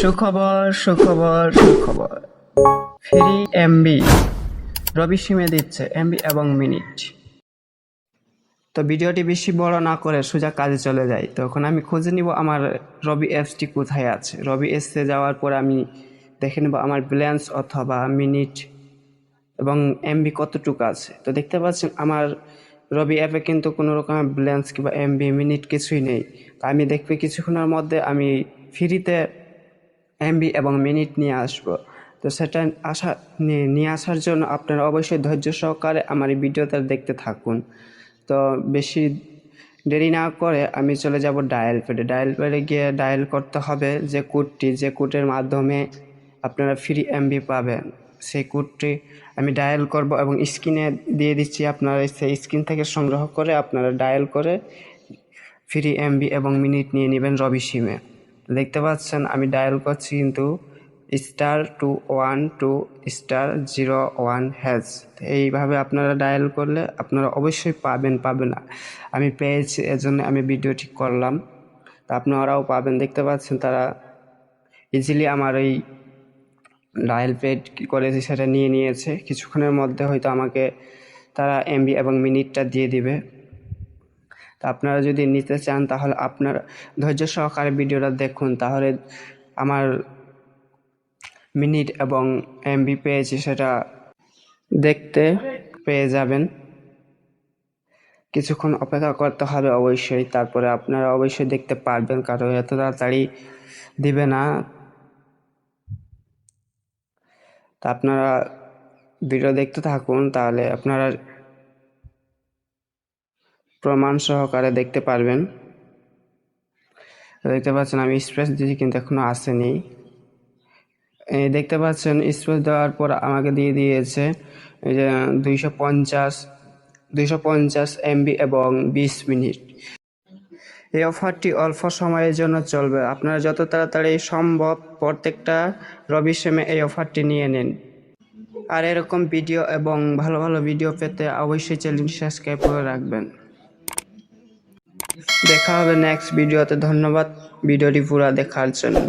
সুখবর সুখবর সুখবর। Free MB. রবি সিমে দিচ্ছে এমবি এবং মিনিট। তো ভিডিওটি বেশি বড় না করে সোজা কাজে চলে যাই। তখন আমি খুঁজে নিব আমার রবি অ্যাপসটি কোথায় আছে। রবি এসে যাওয়ার পর আমি দেখে নেব আমার ব্যালেন্স অথবা মিনিট এবং এমবি কতটুকু আছে। তো দেখতে পাচ্ছেন আমার রবি অ্যাপে কিন্তু কোনো রকমের ব্যালেন্স কিংবা এমবি, মিনিট কিছুই নেই। তো আমি দেখবে কিছুক্ষণের মধ্যে আমি ফ্রিতে এমবি এবং মিনিট নিয়ে আসব। তো সেটা আসা নিয়ে আসার জন্য আপনারা অবশ্যই ধৈর্য সহকারে আমার এই ভিডিওটা দেখতে থাকুন। তো বেশি দেরি না করে আমি চলে যাব ডায়াল প্যাডে ডায়াল প্যাডে গিয়ে ডায়াল করতে হবে যে কোডটি। যে কোডের মাধ্যমে আপনারা ফ্রি এমবি পাবেন, সেই কোডটি আমি ডায়াল করব এবং স্ক্রিনে দিয়ে দিচ্ছি আপনারা সেই স্ক্রিন থেকে সংগ্রহ করে আপনারা ডায়াল করে ফ্রি এমবি এবং মিনিট নিয়ে নেবেন রবি সিমে দেখতে পাচ্ছেন, আমি ডায়াল করছি কিন্তু star two one two star zero one hash এইভাবে আপনারা ডায়াল করলে আপনারা অবশ্যই পাবেন পাবেন। আমি পেয়েছি, এজন্য আমি ভিডিও ঠিক করলাম। তা আপনারাও পাবেন, দেখতে পাচ্ছেন তারা ইজিলি আমার এই ডায়াল পেড কী করেছি সেটা নিয়ে নিয়েছে। কিছুক্ষণের মধ্যে হয়তো আমাকে তারা এমবি এবং মিনিটটা দিয়ে দিবে। তা আপনারা যদি নিতে চান, তাহলে আপনার ধৈর্য সহকারে ভিডিওটা দেখুন। তাহলে আমার মিনিট এবং এমবি পেয়েছি সেটা দেখতে পেয়ে যাবেন। কিছুক্ষণ অপেক্ষা করতে হবে অবশ্যই, তারপরে আপনারা অবশ্যই দেখতে পারবেন, কারণ এত তাড়াতাড়ি দিবে না। তা আপনারা ভিডিও দেখতে থাকুন, তাহলে আপনারা প্রমাণ সহকারে দেখতে পারবেন। দেখতে পাচ্ছেন আমি স্প্রেস দিয়েছি কিন্তু এখনও আসেনি। দেখতে পাচ্ছেন স্প্রেস দেওয়ার পর আমাকে দিয়ে দিয়েছে যে দুইশো পঞ্চাশ দুইশো পঞ্চাশ এমবি এবং বিশ মিনিট। এই অফারটি অল্প সময়ের জন্য চলবে। আপনারা যত তাড়াতাড়ি সম্ভব প্রত্যেকটা রবি সেমে এই অফারটি নিয়ে নিন। আর এরকম ভিডিও এবং ভালো ভালো ভিডিও পেতে অবশ্যই চ্যানেলটি সাবস্ক্রাইব করে রাখবেন। দেখা হবে নেক্সট ভিডিওতে ধন্যবাদ ভিডিওটি পুরা দেখার জন্য।